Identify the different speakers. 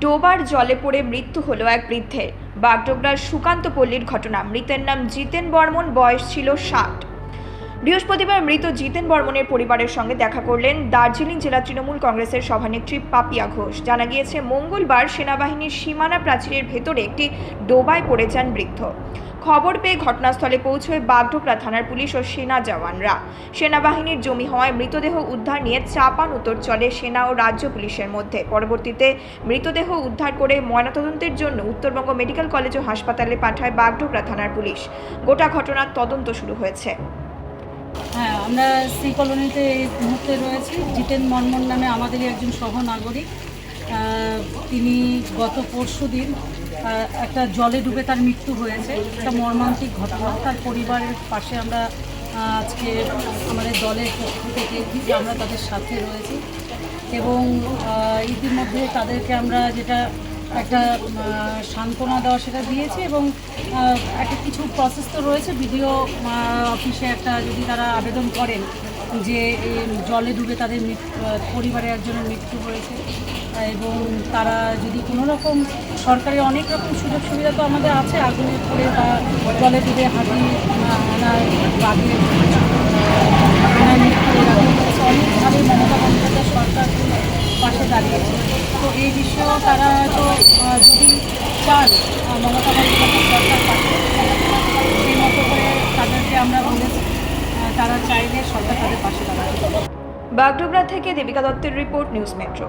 Speaker 1: ডোবার জলে পড়ে মৃত্যু হলো এক বৃদ্ধের। বাগডোগরার সুকান্ত পল্লীর ঘটনা। মৃতের নাম জিতেন বর্মন বয়স ছিল ষাট। বৃহস্পতিবার মৃত জিতেন বর্মনের পরিবারের সঙ্গে দেখা করলেন দার্জিলিং জেলা তৃণমূল কংগ্রেসের সভানেত্রী পাপিয়া ঘোষ। জানা গিয়েছে, মঙ্গলবার সেনাবাহিনীর সীমানা প্রাচীরের ভেতরে একটি ডোবায় পড়ে যান বৃদ্ধ। খবর পেয়ে ঘটনাস্থলে পৌঁছয় বাগডোগরা থানার পুলিশ ও সেনা জওয়ানরা। সেনাবাহিনীর জমি হওয়ায় মৃতদেহ উদ্ধার নিয়ে চাপান উত্তর চলে সেনা ও রাজ্য পুলিশের মধ্যে। পরবর্তীতে মৃতদেহ উদ্ধার করে ময়নাতদন্তের জন্য উত্তরবঙ্গ মেডিকেল কলেজ ও হাসপাতালে পাঠায় বাগডোগরা থানার পুলিশ। গোটা ঘটনার তদন্ত শুরু হয়েছে।
Speaker 2: হ্যাঁ আমরা সি কলোনিতে এই মুহূর্তে রয়েছি। জিতেন মনমন নামে আমাদেরই একজন সহনাগরিক। আহ, তিনি গত পরশু দিন একটা জলে ডুবে তার মৃত্যু হয়েছে। একটা মর্মান্তিক ঘটনা। তার পরিবারের পাশে আমরা আজকে আমাদের দলের পক্ষ থেকে আমরা তাদের সাথে রয়েছি। এবং ইতিমধ্যে তাদেরকে আমরা যেটা একটা সান্ত্বনা দেওয়া সেটা দিয়েছে এবং একটা কিছু প্রসেস তো রয়েছে। ভিডিও অফিসে একটা যদি তারা আবেদন করেন যে জলে ডুবে তাদের পরিবারে একজনের মৃত্যু হয়েছে, এবং তারা যদি কোনো রকম সরকারি অনেক রকম সুযোগ সুবিধা তো আমাদের আছে, আগুনে পড়ে বা জলে ডুবে হাতি আনার বাঘের আনার মৃত্যু এরকম হয়েছে। অনেকভাবে মমতা বন্দ্যোপাধ্যায় সরকার পাশে দাঁড়িয়েছে তো এই বিষয়েও তারা তো যদি চান মমতা বন্দ্যোপাধ্যায় সরকার সেই মতো করে তাদেরকে আমরা বলেছি তারা চাইলে সরকার তাদের পাশে দাঁড়াবে
Speaker 1: বাগডোগরা থেকে দেবিকা দত্তের রিপোর্ট, নিউজ মেট্রো।